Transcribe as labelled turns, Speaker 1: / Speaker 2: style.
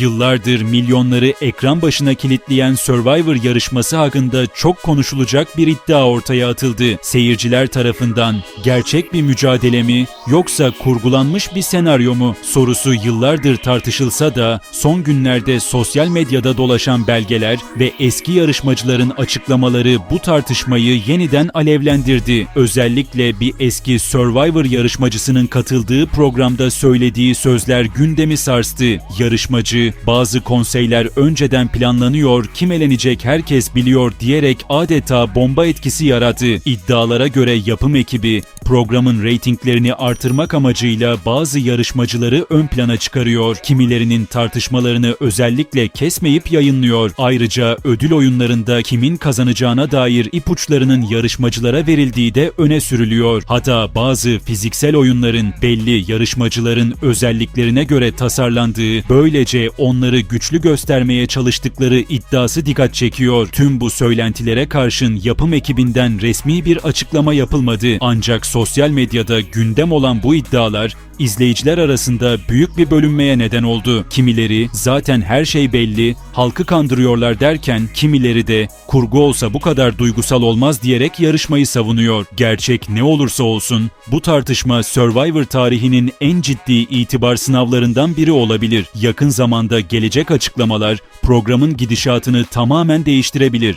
Speaker 1: Yıllardır milyonları ekran başına kilitleyen Survivor yarışması hakkında çok konuşulacak bir iddia ortaya atıldı. Seyirciler tarafından gerçek bir mücadele mi yoksa kurgulanmış bir senaryo mu sorusu yıllardır tartışılsa da son günlerde sosyal medyada dolaşan belgeler ve eski yarışmacıların açıklamaları bu tartışmayı yeniden alevlendirdi. Özellikle bir eski Survivor yarışmacısının katıldığı programda söylediği sözler gündemi sarstı. Yarışmacı, bazı konseyler önceden planlanıyor, kim elenecek herkes biliyor diyerek adeta bomba etkisi yarattı. İddialara göre yapım ekibi programın reytinglerini artırmak amacıyla bazı yarışmacıları ön plana çıkarıyor. Kimilerinin tartışmalarını özellikle kesmeyip yayınlıyor. Ayrıca ödül oyunlarında kimin kazanacağına dair ipuçlarının yarışmacılara verildiği de öne sürülüyor. Hatta bazı fiziksel oyunların belli yarışmacıların özelliklerine göre tasarlandığı, böylece onları güçlü göstermeye çalıştıkları iddiası dikkat çekiyor. Tüm bu söylentilere karşın yapım ekibinden resmi bir açıklama yapılmadı. Ancak sosyal medyada gündem olan bu iddialar izleyiciler arasında büyük bir bölünmeye neden oldu. Kimileri zaten her şey belli, halkı kandırıyorlar derken kimileri de kurgu olsa bu kadar duygusal olmaz diyerek yarışmayı savunuyor. Gerçek ne olursa olsun bu tartışma Survivor tarihinin en ciddi itibar sınavlarından biri olabilir. Yakın zamanda gelecek açıklamalar programın gidişatını tamamen değiştirebilir.